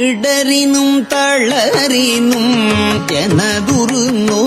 இடறினும் தளறினும் எனதுரு no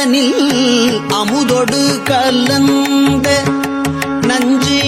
கடல்தனில் அமுதொடு கலந்த நஞ்சி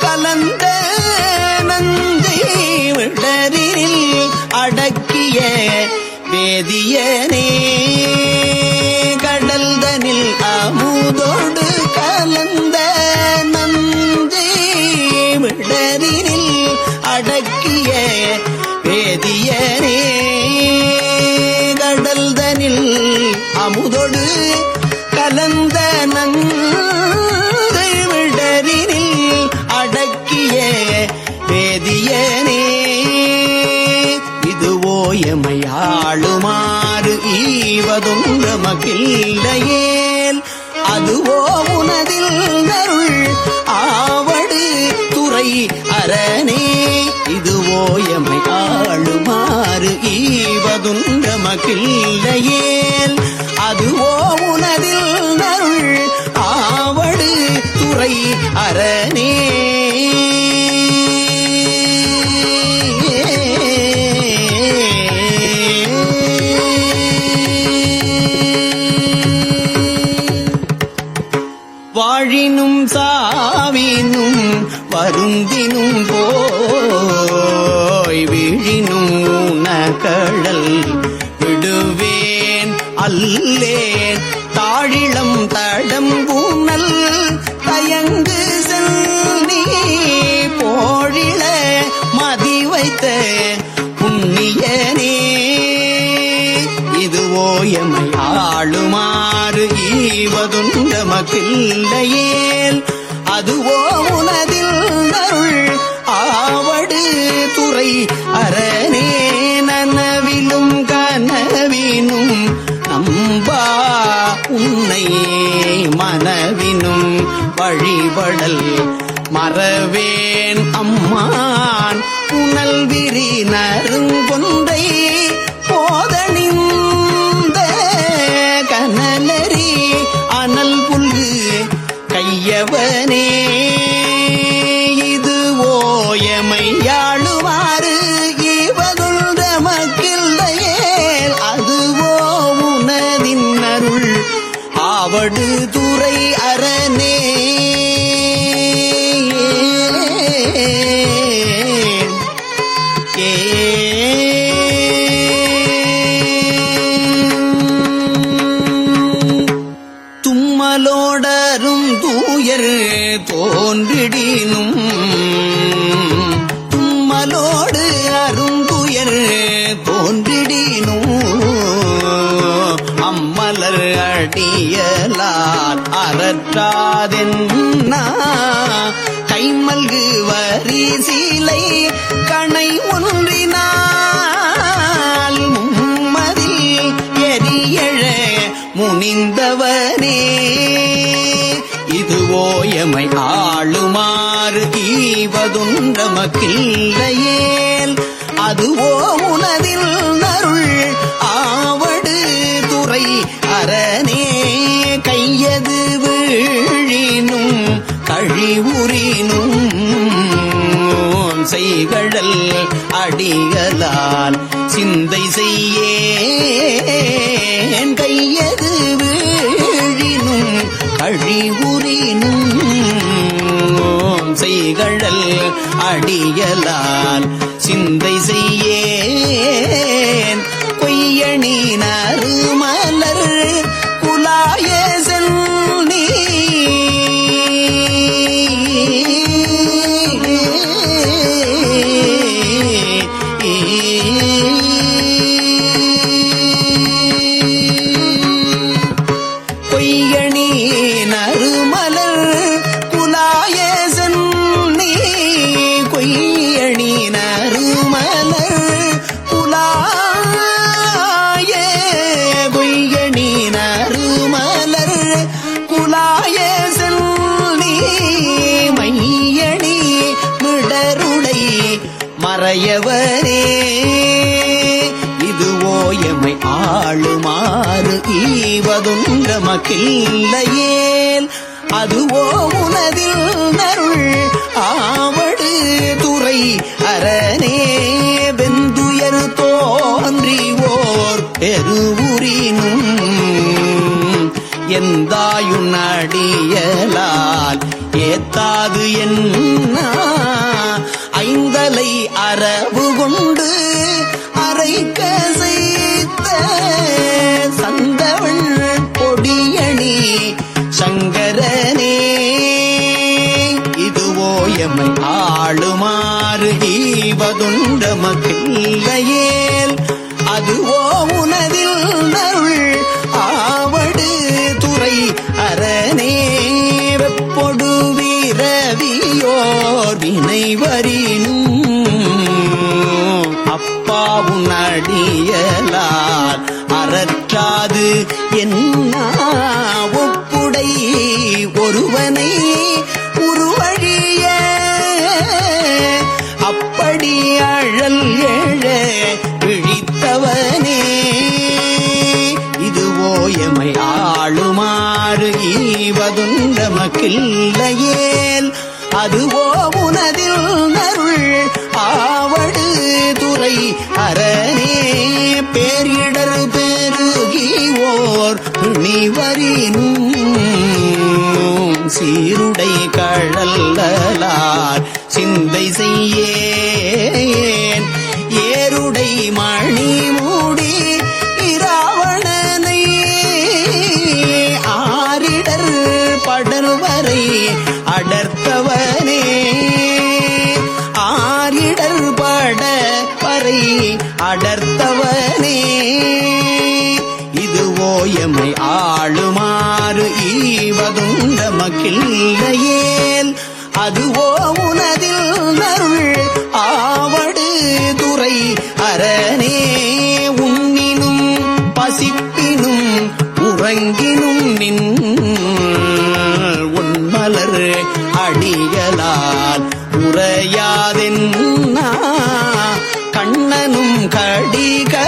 கலந்த நந்தி விடரில் அடக்கிய வேதியனே. எமையாளுமாறு ஈவதும் மகிழ்லையேல் அதுவோ உனதில் நருள் ஆவடு துறை அரணே. இதுவோ எமையாளுமாறு ஆளுமாறு ஈவதுன்ற அதுவோ உனதில் நருள் ஆவடு துறை அரணே. வாழினும் சாவினும் வருந்தினும் போ இல்லையேல் அதுவோ உனதில் அருள். ஆவடு துறை அரணே நனவிலும் கனவினும். நம்பா உன்னை மனவினும். வழிபடல் மறவேன் அம்மான். புனல் விரி நருங்க துறை அடியலார் அறற்றாதென்னா கைமல்கு வரி சீலை கணை ஒன்றினால் மும்மதில் எரியழ முனிந்தவனே. இதுவோ எமை ஆளுமாறு ஈவதுன்றமக்கில்லையேல் அதுவோ உனது கழிவுறினும் செய்கடல் அடிகளால் சிந்தை செய்யேன் கையது வீழினும் கழிவுறினும் செய்கடல் அடியலால் சிந்தை செய்யே ஈவதுன்றமக்கில்லையேல் அதுவோ உனதில் நருள். ஆவடு துறை அரணே. வெந்துயர் தோன்றிவோர் பெருவுரினும். எந்தாயுன் அடியலால் ஏத்தாது என்ன. ஐந்தலை அரவு கொண்டு ஆளுமாறு ஈவதுண்டமக்கில்லையேல் அதுவோ உனதில் நருள் ஆவடு துறை அரணே. வெப்பொடு வீரவியோர் வினைவரினும். அப்பாவும் அடியலால் அறற்றாது. என்ன ஒப்புடை ஒருவனை இதுவோ எமை ஆளுமாறு ஈவதுண்டமக்கில்லையேல் அதுவோ உனதில் நருள் ஆவடு துறை அரணே. பேரிடர் பெருகி நிவரின் சீருடை கழல்லார் சிந்தை செய்யேன். ஏருடை மணி ஈவதுண்டமக்கில்லையேல் அதுவோ உனதில் நருள் ஆவடு துறை அரணே உண்ணினும் பசிப்பினும் உறங்கினும் நின் உன்மலர் அடியலால் உரையாதென்னா கண்ணனும் கடிகள்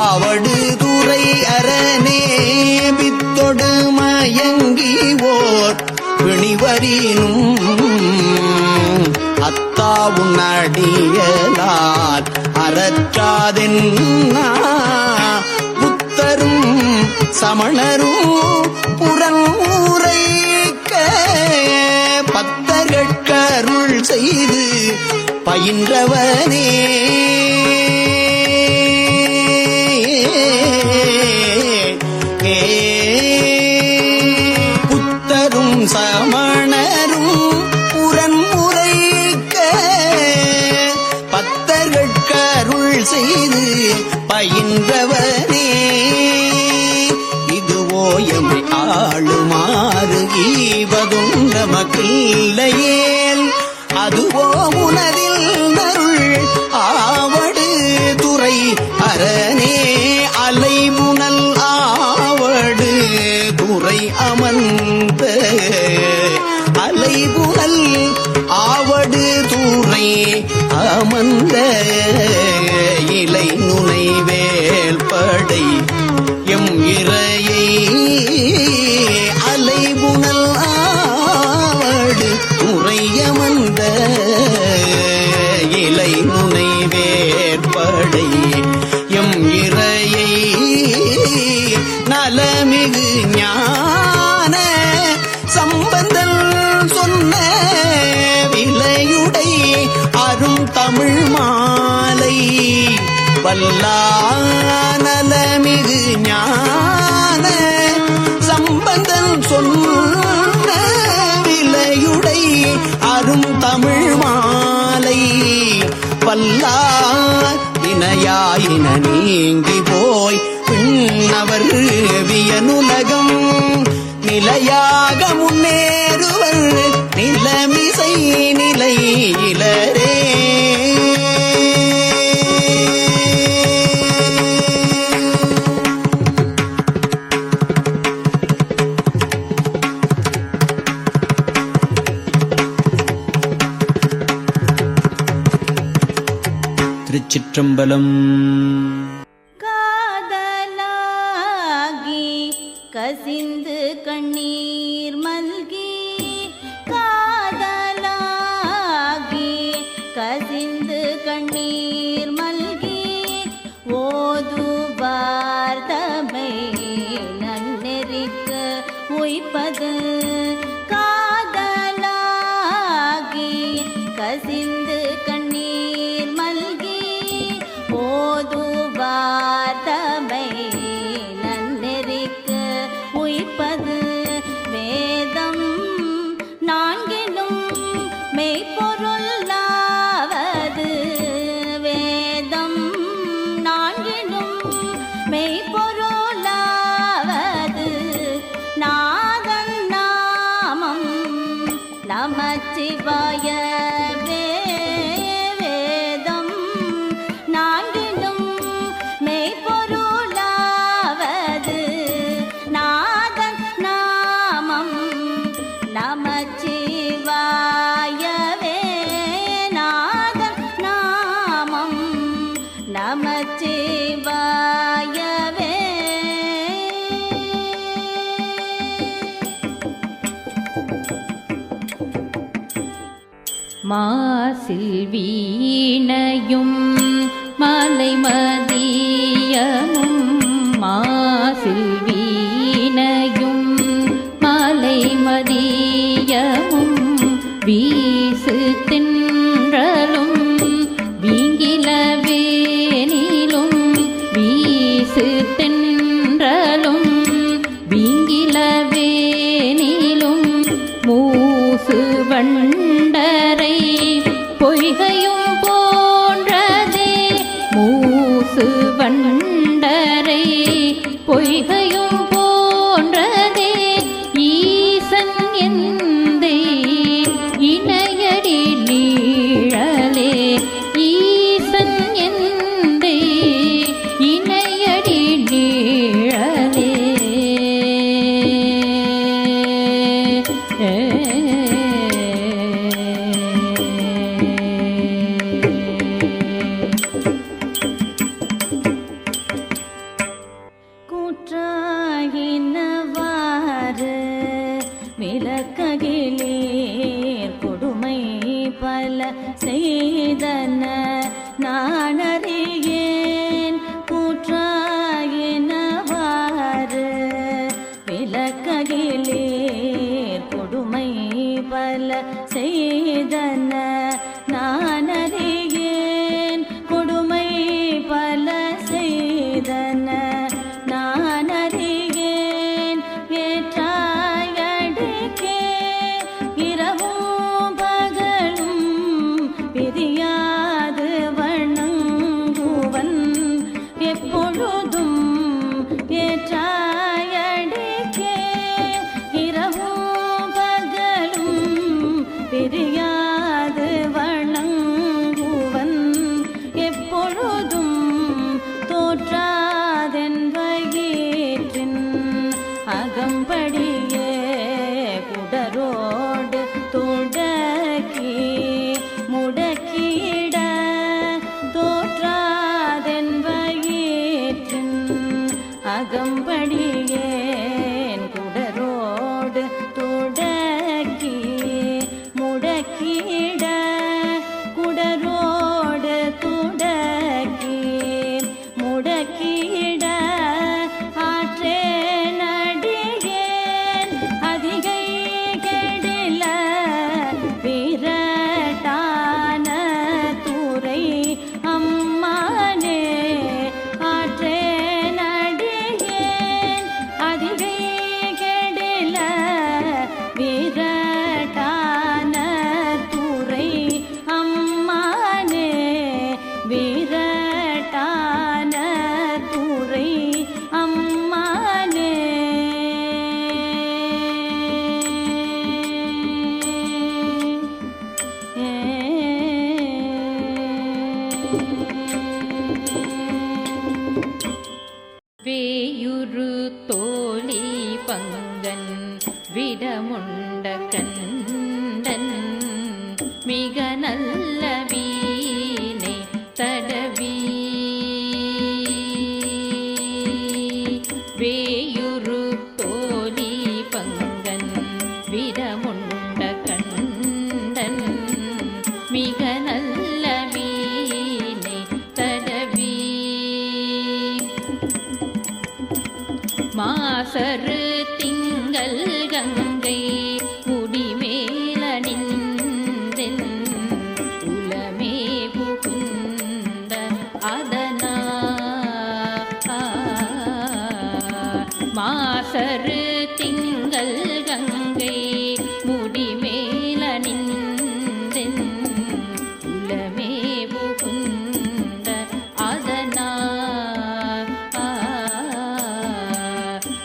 ஆவடு துறை அரணே வித்தொடு மயங்கி ஓர் பிணிவரினும் அத்தாவுன் அடியலால் அறற்றாதென்னா புத்தரும் சமணரும் புறமுறைக்க பத்தர்கட்கருள் செய்து பயின்றவனே. புறமும் சமணரும் புறன்முறைக்க பத்தர்கட்கருள் செய்து பயின்றவரே. இதுவோ எமை ஆளுமாறு ஈவதும் நமக்கு இல்லையே ராமன் வல்லானலமிகு ஞான சம்பந்தன் சொன்ன விலையுடை அரும் தமிழ் மாலை. பல்லா இணையாயின நீங்கி போய் பின்னவர் வியனுலகம். நிலையாக முன்னேறுவர் நிலமிசை நிலை இலரே திருச்சிற்றம்பலம். வீசு தின்றலும் உலககிலே கொடுமை பல செய்தன.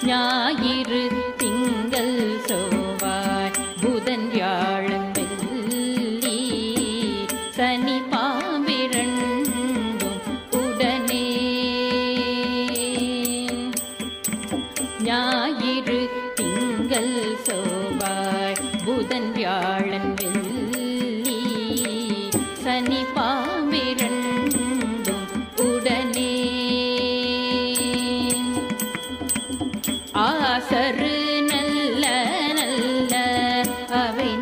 야. Vậy